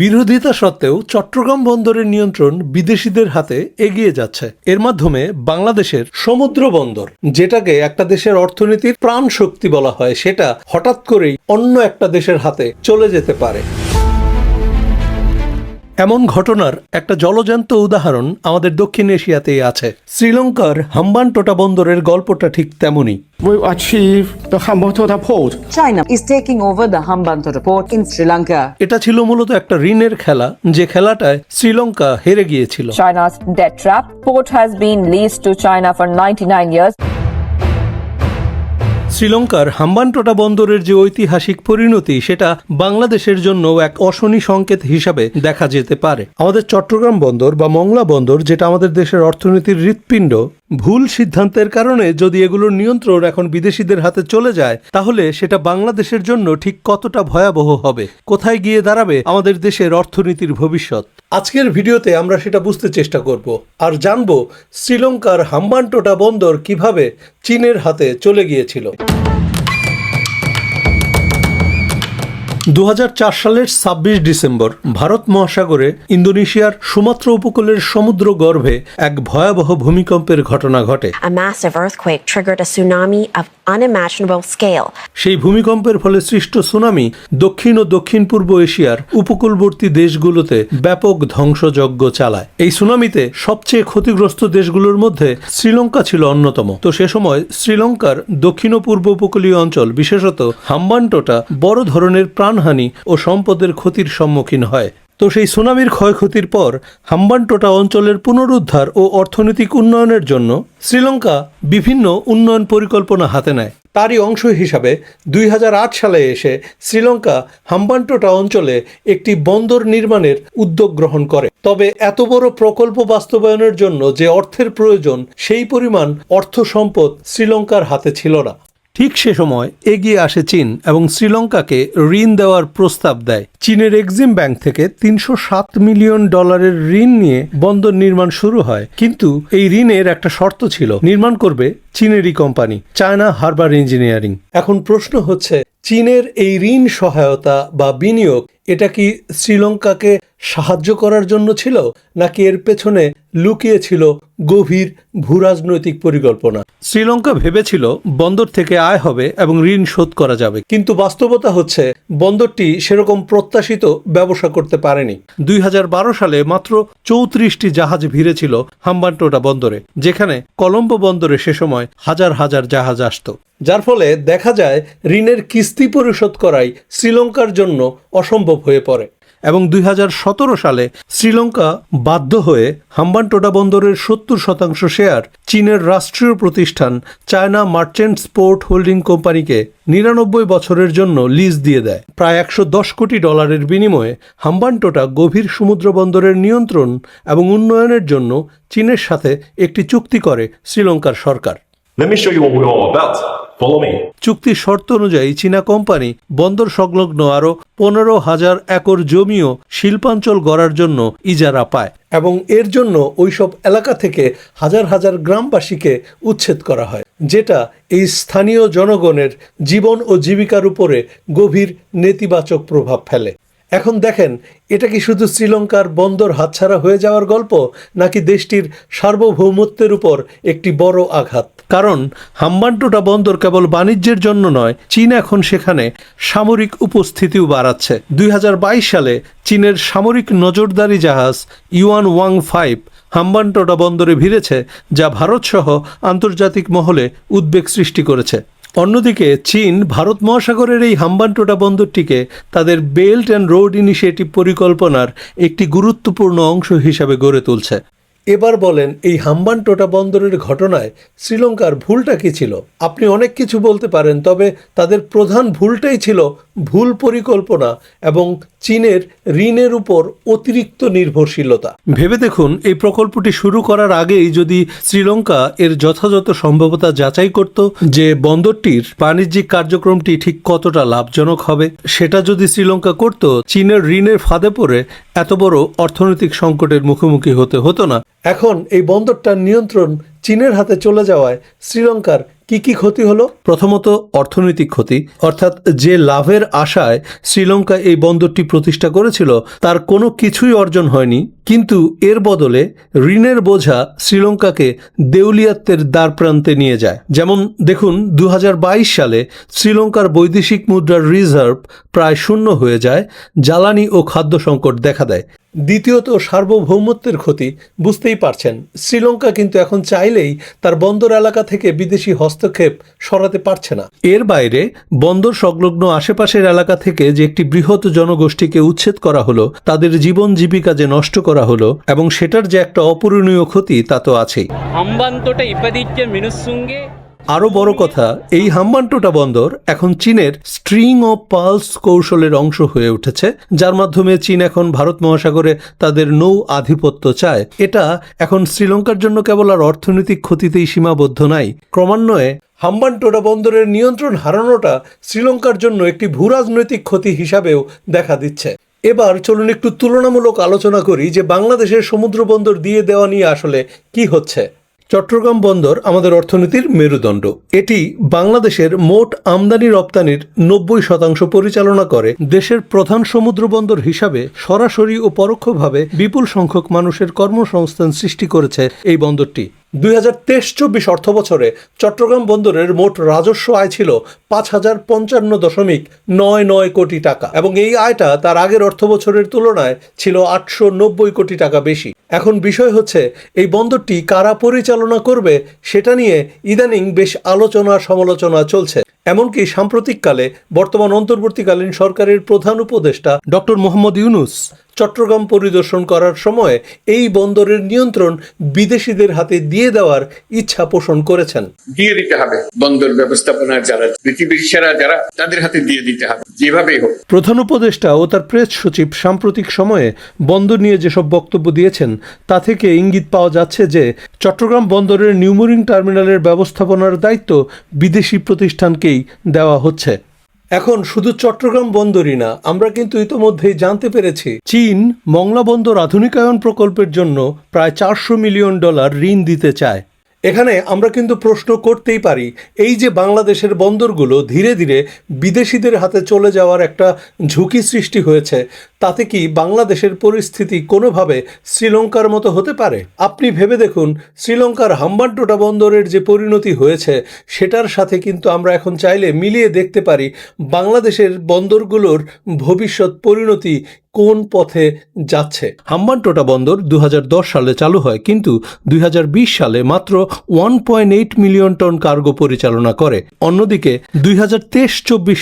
বিরোধিতা সত্ত্বেও চট্টগ্রাম বন্দরের নিয়ন্ত্রণ বিদেশিদের হাতে এগিয়ে যাচ্ছে। এর মাধ্যমে বাংলাদেশের সমুদ্র বন্দর, যেটাকে একটা দেশের অর্থনীতির প্রাণ শক্তি বলা হয়, সেটা হঠাৎ করেই অন্য একটা দেশের হাতে চলে যেতে পারে। এমন ঘটনার একটা জলজান্ত উদাহরণ আমাদের দক্ষিণ এশিয়াতেই আছে শ্রীলঙ্কার হাম্বানটোটা বন্দরের গল্পটা ঠিক তেমনই will achieve the Hambantota port. China is taking over the Hambantota port in Sri Lanka. এটা ছিল মূলত একটা ঋণের খেলা যে খেলাটায় শ্রীলঙ্কা হেরে গিয়েছিল China's debt trap. Port has been leased to China for 99 years. শ্রীলঙ্কার হাম্বানটোটা বন্দরের যে ঐতিহাসিক পরিণতি, সেটা বাংলাদেশের জন্য এক অশনি সংকেত হিসাবে দেখা যেতে পারে। আমাদের চট্টগ্রাম বন্দর বা মংলা বন্দর, যেটা আমাদের দেশের অর্থনীতির হৃৎপিণ্ড ভুল সিদ্ধান্তের কারণে যদি এগুলোর নিয়ন্ত্রণ এখন বিদেশিদের হাতে চলে যায়, তাহলে সেটা বাংলাদেশের জন্য ঠিক কতটা ভয়াবহ হবে? কোথায় গিয়ে দাঁড়াবে আমাদের দেশের অর্থনীতির ভবিষ্যৎ? আজকের ভিডিওতে আমরা সেটা বুঝতে চেষ্টা করব আর জানব শ্রীলঙ্কার হাম্বানটোটা বন্দর কীভাবে চীনের হাতে চলে গিয়েছিল। দু হাজার চার সালের ছাব্বিশ ডিসেম্বর ভারত মহাসাগরে ইন্দোনেশিয়ার সুমাত্রা উপকূলের সমুদ্র গর্ভে এক ভয়াবহ ভূমিকম্পের ঘটনা ঘটে. সেই ভূমিকম্পের ফলে সৃষ্ট সুনামি দক্ষিণ ও দক্ষিণ পূর্ব এশিয়ার উপকূলবর্তী দেশগুলোতে ব্যাপক ধ্বংসযজ্ঞ চালায়। এই সুনামিতে সবচেয়ে ক্ষতিগ্রস্ত দেশগুলোর মধ্যে শ্রীলঙ্কা ছিল অন্যতম। তো সে সময় শ্রীলঙ্কার দক্ষিণ ও পূর্ব উপকূলীয় অঞ্চল বিশেষত হাম্বানটোটা বড় ধরনের প্রাণহানি ও সম্পদের ক্ষতির সম্মুখীন হয়। তো সেই সুনামির ক্ষয়ক্ষতির পর হাম্বানটোটা অঞ্চলের পুনরুদ্ধার ও অর্থনৈতিক উন্নয়নের জন্য শ্রীলঙ্কা বিভিন্ন উন্নয়ন পরিকল্পনা হাতে নেয়। তারই অংশ হিসাবে দুই হাজার আট সালে এসে শ্রীলঙ্কা হাম্বানটোটা অঞ্চলে একটি বন্দর নির্মাণের উদ্যোগ গ্রহণ করে। তবে এত বড় প্রকল্প বাস্তবায়নের জন্য যে অর্থের প্রয়োজন, সেই পরিমাণ অর্থ সম্পদ শ্রীলঙ্কার হাতে ছিল না। ঠিক সে সময় এগিয়ে আসে চীন এবং শ্রীলঙ্কাকে ঋণ দেওয়ার প্রস্তাব দেয়। চীনের এক্সিম ব্যাংক থেকে তিনশো সাত মিলিয়ন ডলারের ঋণ নিয়ে বন্দর নির্মাণ শুরু হয়। কিন্তু এই ঋণের একটা শর্ত ছিল, নির্মাণ করবে চীনেরই কোম্পানি, চায়না হারবার ইঞ্জিনিয়ারিং। এখন প্রশ্ন হচ্ছে চীনের এই ঋণ সহায়তা বা বিনিয়োগ, এটা কি শ্রীলঙ্কাকে সাহায্য করার জন্য ছিল, নাকি এর পেছনে লুকিয়ে ছিল গভীর ভূরাজনৈতিক পরিকল্পনা? শ্রীলঙ্কা ভেবেছিল বন্দর থেকে আয় হবে এবং ঋণ শোধ করা যাবে, কিন্তু বাস্তবতা হচ্ছে বন্দরটি সেরকম প্রত্যাশিত ব্যবসা করতে পারেনি। দুই হাজার বারো সালে মাত্র চৌত্রিশটি জাহাজ ভিড়েছিল হাম্বানটোটা বন্দরে, যেখানে কলম্বো বন্দরে সে সময় হাজার হাজার জাহাজ আসতো। যার ফলে দেখা যায় ঋণের কিস্তি পরিশোধ করাই শ্রীলঙ্কার জন্য অসম্ভব হয়ে পড়ে। এবং দুই হাজার সতেরো সালে শ্রীলঙ্কা বাধ্য হয়ে হাম্বানটোটা বন্দরের সত্তর শতাংশ শেয়ার চীনের রাষ্ট্রীয় প্রতিষ্ঠান চায়না মার্চেন্টস পোর্ট হোল্ডিং কোম্পানিকে নিরানব্বই বছরের জন্য লিজ দিয়ে দেয়। প্রায় একশো দশ কোটি ডলারের বিনিময়ে হাম্বানটোটা গভীর সমুদ্র বন্দরের নিয়ন্ত্রণ এবং উন্নয়নের জন্য চীনের সাথে একটি চুক্তি করে শ্রীলঙ্কার সরকার। Let me show you what we're all about. চুক্তির শর্ত অনুযায়ী চীনা কোম্পানি বন্দর সংলগ্ন আরও পনেরো হাজার একর জমিও শিল্পাঞ্চল গড়ার জন্য ইজারা পায় এবং এর জন্য ওইসব এলাকা থেকে হাজার হাজার গ্রামবাসীকে উচ্ছেদ করা হয়, যেটা এই স্থানীয় জনগণের জীবন ও জীবিকার উপরে গভীর নেতিবাচক প্রভাব ফেলে। এখন দেখেন, এটা কি শুধু শ্রীলঙ্কার বন্দর হাতছাড়া হয়ে যাওয়ার গল্প, নাকি দেশটির সার্বভৌমত্বের উপর একটি বড় আঘাত? কারণ, হাম্বানটোটা বন্দর কেবল বাণিজ্যের জন্য নয়, চীন এখন সেখানে সামরিক উপস্থিতিও বাড়াচ্ছে। দুই হাজার বাইশ সালে চীনের সামরিক নজরদারি জাহাজ ইউয়ান ওয়াং ফাইভ হাম্বানটোটা বন্দরে ভিড়েছে, যা ভারতসহ আন্তর্জাতিক মহলে উদ্বেগ সৃষ্টি করেছে। অন্যদিকে চীন ভারত মহাসাগরের এই হাম্বানটোটা বন্দরটিকে তাদের বেল্ট অ্যান্ড রোড ইনিশিয়েটিভ পরিকল্পনার একটি গুরুত্বপূর্ণ অংশ হিসাবে গড়ে তুলছে। এবার বলেন, এই হাম্বানটোটা বন্দরের ঘটনায় শ্রীলঙ্কার ভুলটা কি ছিল? আপনি অনেক কিছু বলতে পারেন, তবে তাদের প্রধান ভুলটাই ছিল ভুল পরিকল্পনা এবং চীনের ঋণের উপর অতিরিক্ত নির্ভরশীলতা। ভেবে দেখুন, এই প্রকল্পটি শুরু করার আগেই যদি শ্রীলঙ্কা এর যথাযথ সম্ভাবতা যাচাই করত যে বন্দরটির বাণিজ্যিক কার্যক্রমটি ঠিক কতটা লাভজনক হবে, সেটা যদি শ্রীলঙ্কা করত, চীনের ঋণের ফাঁদে পড়ে এত বড় অর্থনৈতিক সংকটের মুখোমুখি হতে হতো না। এখন এই বন্দরটার নিয়ন্ত্রণ চীনের হাতে চলে যাওয়ায় শ্রীলঙ্কার কি কি ক্ষতি হলো? প্রথমত অর্থনৈতিক ক্ষতি, অর্থাৎ যে লাভের আশায় শ্রীলঙ্কা এই বন্দরটি প্রতিষ্ঠা করেছিল, তার কোনো কিছুই অর্জন হয়নি। কিন্তু এর বদলে ঋণের বোঝা শ্রীলঙ্কাকে দেউলিয়াত্বের দ্বার প্রান্তে নিয়ে যায়। যেমন দেখুন, দুহাজার বাইশ সালে শ্রীলঙ্কার বৈদেশিক মুদ্রার রিজার্ভ প্রায় শূন্য হয়ে যায়, জ্বালানি ও খাদ্য সংকট দেখা দেয়। দ্বিতীয়ত, সার্বভৌমত্বের ক্ষতি বুঝতেই পারছেন। শ্রীলঙ্কা কিন্তু এখন চাইলেই তার বন্দর এলাকা থেকে বিদেশি হস্তক্ষেপ সরাতে পারছে না। এর বাইরে, বন্দর সংলগ্ন আশেপাশের এলাকা থেকে যে একটি বৃহৎ জনগোষ্ঠীকে উচ্ছেদ করা হলো, তাদের জীবন জীবিকা যে নষ্ট করা করা হলো এবং সেটার যে একটা অপূরণীয় ক্ষতি তা তো আছেই। আরও বড় কথা এই হাম্বান্টোটা বন্দর এখন চীনের স্ট্রিং ও পালস কৌশলের অংশ হয়ে উঠেছে যার মাধ্যমে চীন এখন ভারত মহাসাগরে তাদের নৌ আধিপত্য চায়। এটা এখন শ্রীলঙ্কার জন্য কেবল আর অর্থনৈতিক ক্ষতিতেই সীমাবদ্ধ নাই ক্রমান্বয়ে হাম্বান্টোটা বন্দরের নিয়ন্ত্রণ হারানোটা শ্রীলঙ্কার জন্য একটি ভূরাজনৈতিক ক্ষতি হিসাবেও দেখা দিচ্ছে। এবার চলুন একটু তুলনামূলক আলোচনা করি যে বাংলাদেশের সমুদ্রবন্দর দিয়ে দেওয়া নিয়ে আসলে কি হচ্ছে। চট্টগ্রাম বন্দর আমাদের অর্থনীতির মেরুদণ্ড। এটি বাংলাদেশের মোট আমদানি রপ্তানির নব্বই শতাংশ পরিচালনা করে। দেশের প্রধান সমুদ্র বন্দর হিসাবে সরাসরি ও পরোক্ষভাবে বিপুল সংখ্যক মানুষের কর্মসংস্থান সৃষ্টি করেছে এই বন্দরটি। দুই হাজার তেইশ চব্বিশ অর্থ বছরে চট্টগ্রাম বন্দরের মোট রাজস্ব আয় ছিল পাঁচ হাজার পঞ্চান্ন দশমিক নয় নয় কোটি টাকা এবং এই আয়টা তার আগের অর্থ বছরের তুলনায় ছিল আটশো নব্বই কোটি টাকা বেশি। এখন বিষয় হচ্ছে, এই বন্দরটি কারা পরিচালনা করবে সেটা নিয়ে ইদানিং বেশ আলোচনা সমালোচনা চলছে। এমনকি সাম্প্রতিককালে বর্তমান অন্তর্বর্তীকালীন সরকারের প্রধান উপদেষ্টা ডক্টর মোহাম্মদ ইউনুস চট্টগ্রাম পরিদর্শন করার সময় এই বন্দরের নিয়ন্ত্রণ বিদেশিদের হাতে দিয়ে দেওয়ার ইচ্ছা পোষণ করেছেন। দিয়ে দিতে হবে। বন্দর ব্যবস্থাপনার যারা পৃথিবীর সেরা যারা তাদের হাতে দিয়ে দিতে হবে। যেভাবেই হোক। প্রধান উপদেষ্টা ও তার প্রেস সচিব সাম্প্রতিক সময়ে বন্দর নিয়ে যেসব বক্তব্য দিয়েছেন তা থেকে ইঙ্গিত পাওয়া যাচ্ছে যে চট্টগ্রাম বন্দরের নিউমোরিং টার্মিনালের ব্যবস্থাপনার দায়িত্ব বিদেশি প্রতিষ্ঠানকেই দেওয়া হচ্ছে। এখন শুধু চট্টগ্রাম বন্দরই না, আমরা কিন্তু ইতোমধ্যেই জানতে পেরেছি, চীন মংলা বন্দর আধুনিকায়ন প্রকল্পের জন্য প্রায় চারশো মিলিয়ন ডলার ঋণ দিতে চায়। এখানে আমরা কিন্তু প্রশ্ন করতেই পারি, এই যে বাংলাদেশের বন্দরগুলো ধীরে ধীরে বিদেশিদের হাতে চলে যাওয়ার একটা ঝুঁকি সৃষ্টি হয়েছে তাতে কি বাংলাদেশের পরিস্থিতি কোনোভাবে শ্রীলঙ্কার মতো হতে পারে? আপনি ভেবে দেখুন, শ্রীলঙ্কার হাম্বানটোটা বন্দরের যে পরিণতি হয়েছে, সেটার সাথে কিন্তু আমরা এখন চাইলে মিলিয়ে দেখতে পারি বাংলাদেশের বন্দরগুলোর ভবিষ্যৎ পরিণতি কোন পথে যাচ্ছে। হাম্বানটোটা বন্দর দুই হাজার দশ সালে চালু হয়, কিন্তু দুই হাজার বিশ সালে মাত্র one point eight million ton cargo পরিচালনা করে। অন্যদিকে দুই হাজার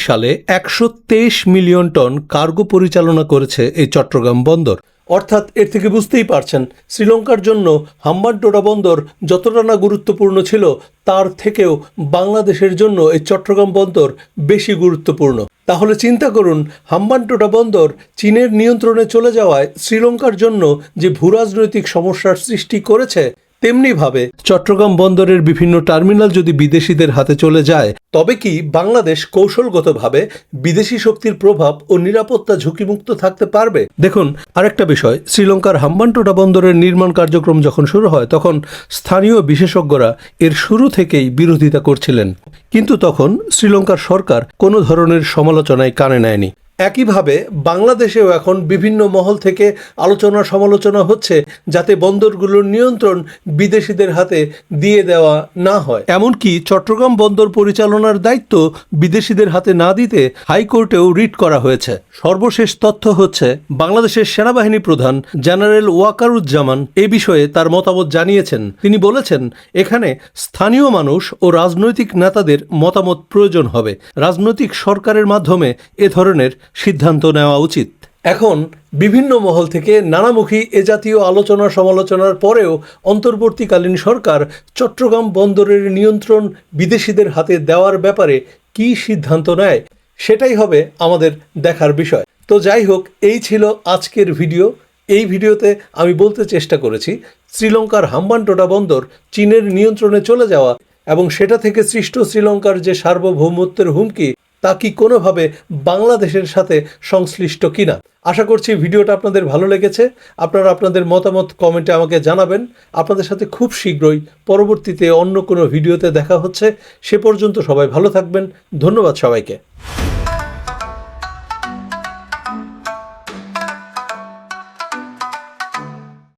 সালে একশো তেইশ মিলিয়ন টন কার্গো পরিচালনা করেছে এই চট্টগ্রাম বন্দর। অর্থাৎ এর থেকে বুঝতেই পারছেন, শ্রীলঙ্কার জন্য হাম্বানটোটা বন্দর যতটা না গুরুত্বপূর্ণ ছিল, তার থেকেও বাংলাদেশের জন্য এই চট্টগ্রাম বন্দর বেশি গুরুত্বপূর্ণ। তাহলে চিন্তা করুন হাম্বানটোটা বন্দর চীনের নিয়ন্ত্রণে চলে যাওয়ায় শ্রীলঙ্কার জন্য যে ভূরাজনৈতিক সমস্যার সৃষ্টি করেছে তেমনিভাবে চট্টগ্রাম বন্দরের বিভিন্ন টার্মিনাল যদি বিদেশিদের হাতে চলে যায়, তবে কি বাংলাদেশ কৌশলগতভাবে বিদেশি শক্তির প্রভাব ও নিরাপত্তা ঝুঁকিমুক্ত থাকতে পারবে? দেখুন, আরেকটা বিষয়, শ্রীলঙ্কার হাম্বানটোটা বন্দরের নির্মাণ কার্যক্রম যখন শুরু হয়, তখন স্থানীয় বিশেষজ্ঞরা এর শুরু থেকেই বিরোধিতা করছিলেন। কিন্তু তখন শ্রীলঙ্কার সরকার কোনো ধরনের সমালোচনায় কানে নেয়নি। একইভাবে বাংলাদেশেও এখন বিভিন্ন মহল থেকে আলোচনা সমালোচনা হচ্ছে যাতে বন্দরগুলোর নিয়ন্ত্রণ বিদেশিদের হাতে দিয়ে দেওয়া না হয়। এমনকি চট্টগ্রাম বন্দর পরিচালনার দায়িত্ব বিদেশিদের হাতে না দিতে হাইকোর্টেও রিট করা হয়েছে। সর্বশেষ তথ্য হচ্ছে, বাংলাদেশের সেনাবাহিনী প্রধান জেনারেল ওয়াকারুজ্জামান এ বিষয়ে তার মতামত জানিয়েছেন। তিনি বলেছেন, এখানে স্থানীয় মানুষ ও রাজনৈতিক নেতাদের মতামত প্রয়োজন হবে। রাজনৈতিক সরকারের মাধ্যমে এ ধরনের সিদ্ধান্ত নেওয়া উচিত। এখন বিভিন্ন মহল থেকে নানামুখী এ জাতীয় আলোচনা সমালোচনার পরেও অন্তর্বর্তীকালীন সরকার চট্টগ্রাম বন্দরের নিয়ন্ত্রণ বিদেশিদের হাতে দেওয়ার ব্যাপারে কি সিদ্ধান্ত নেয়, সেটাই হবে আমাদের দেখার বিষয়। তো যাই হোক, এই ছিল আজকের ভিডিও। এই ভিডিওতে আমি বলতে চেষ্টা করেছি, শ্রীলঙ্কার হাম্বানটোটা বন্দর চীনের নিয়ন্ত্রণে চলে যাওয়া এবং সেটা থেকে সৃষ্ট শ্রীলঙ্কার যে সার্বভৌমত্বের হুমকি তা কি কোনোভাবে বাংলাদেশের সাথে সংশ্লিষ্ট কিনা? আশা করছি ভিডিওটা আপনাদের ভালো লেগেছে। আপনারা আপনাদের মতামত কমেন্টে আমাকে জানাবেন। আপনাদের সাথে খুব শীঘ্রই পরবর্তীতে অন্য কোনো ভিডিওতে দেখা হচ্ছে। সে পর্যন্ত সবাই ভালো থাকবেন। ধন্যবাদ সবাইকে।